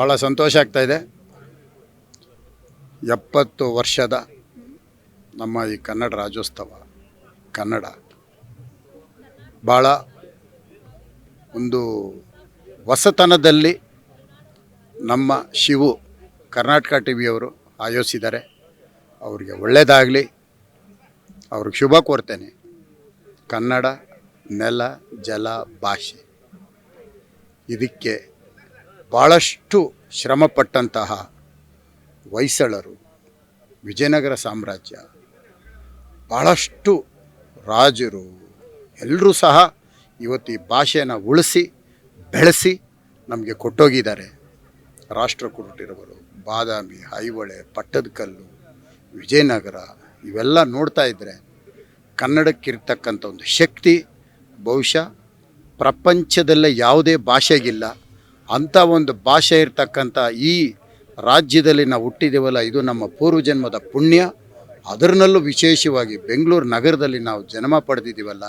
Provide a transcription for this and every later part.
ಭಾಳ ಸಂತೋಷ ಆಗ್ತಾ ಇದೆ. ಎಪ್ಪತ್ತು ವರ್ಷದ ನಮ್ಮ ಈ ಕನ್ನಡ ರಾಜ್ಯೋತ್ಸವ, ಕನ್ನಡ ಭಾಳ ಒಂದು ಹೊಸತನದಲ್ಲಿ ನಮ್ಮ ಶಿವು ಕರ್ನಾಟಕ ಟಿ ವಿಯವರು ಆಯೋಜಿಸಿದ್ದಾರೆ. ಅವರಿಗೆ ಒಳ್ಳೆಯದಾಗಲಿ ಅವ್ರಿಗೆ ಶುಭ ಕೋರ್ತೇನೆ. ಕನ್ನಡ ನೆಲ, ಜಲ, ಭಾಷೆ. ಇದಕ್ಕೆ ಭಾಳಷ್ಟು ಶ್ರಮಪಟ್ಟಂತಹ ಹೊಯ್ಸಳರು, ವಿಜಯನಗರ ಸಾಮ್ರಾಜ್ಯ ಭಾಳಷ್ಟು ರಾಜರು ಎಲ್ಲರೂ ಸಹ ಇವತ್ತು ಈ ಭಾಷೆಯನ್ನು ಉಳಿಸಿ, ಬೆಳೆಸಿ ನಮಗೆ ಕೊಟ್ಟೋಗಿದ್ದಾರೆ. ರಾಷ್ಟ್ರ ಕುರುಟಿರುವರು ಬಾದಾಮಿ ಐಹೊಳೆ ಪಟ್ಟದಕಲ್ಲು, ವಿಜಯನಗರ, ಇವೆಲ್ಲ ನೋಡ್ತಾ ಇದ್ದರೆ ಕನ್ನಡಕ್ಕಿರ್ತಕ್ಕಂಥ ಒಂದು ಶಕ್ತಿ ಬಹುಶಃ ಪ್ರಪಂಚದಲ್ಲೇ ಯಾವುದೇ ಭಾಷೆಗಿಲ್ಲ. ಅಂಥ ಒಂದು ಭಾಷೆ ಇರ್ತಕ್ಕಂಥ ಈ ರಾಜ್ಯದಲ್ಲಿ ನಾವು ಹುಟ್ಟಿದ್ದೀವಲ್ಲ ಇದು ನಮ್ಮ ಪೂರ್ವಜನ್ಮದ ಪುಣ್ಯ. ಅದರಲ್ಲೂ ವಿಶೇಷವಾಗಿ ಬೆಂಗಳೂರು ನಗರದಲ್ಲಿ ನಾವು ಜನ್ಮ ಪಡೆದಿದ್ದೀವಲ್ಲ,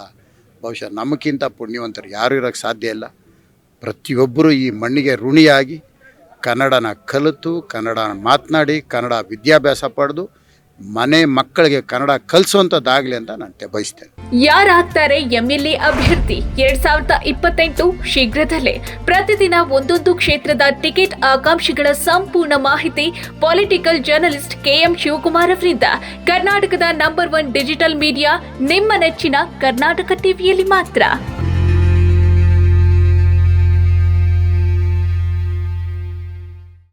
ಬಹುಶಃ ನಮಗಿಂತ ಪುಣ್ಯವಂತರು ಯಾರು ಇರೋಕ್ಕೆ ಸಾಧ್ಯ ಇಲ್ಲ. ಪ್ರತಿಯೊಬ್ಬರೂ ಈ ಮಣ್ಣಿಗೆ ಋಣಿಯಾಗಿ ಕನ್ನಡನ ಕಲಿತು, ಕನ್ನಡನ ಮಾತನಾಡಿ, ಕನ್ನಡ ವಿದ್ಯಾಭ್ಯಾಸ ಪಡೆದು ಮನೆ ಮಕ್ಕಳಿಗೆ ಕನ್ನಡ ಕಲಿಸುವಂಥದ್ದಾಗಲಿ ಅಂತ ನಾನು ಬಯಸ್ತೇನೆ ಯಾರಾಗ್ತಾರೆ ಎಂಎಲ್ಎ ಅಭ್ಯರ್ಥಿ? ಎರಡ್ ಸಾವಿರದ ಇಪ್ಪತ್ತೆಂಟು ಶೀಘ್ರದಲ್ಲೇ. ಪ್ರತಿದಿನ ಒಂದೊಂದು ಕ್ಷೇತ್ರದ ಟಿಕೆಟ್ ಆಕಾಂಕ್ಷಿಗಳ ಸಂಪೂರ್ಣ ಮಾಹಿತಿ ಪೊಲಿಟಿಕಲ್ ಜರ್ನಲಿಸ್ಟ್ ಕೆಎಂ ಶಿವಕುಮಾರ್ ಅವರಿಂದ. ಕರ್ನಾಟಕದ ನಂಬರ್ ಒನ್ ಡಿಜಿಟಲ್ ಮೀಡಿಯಾ ನಿಮ್ಮ ನೆಚ್ಚಿನ ಕರ್ನಾಟಕ ಟಿವಿಯಲ್ಲಿ ಮಾತ್ರ.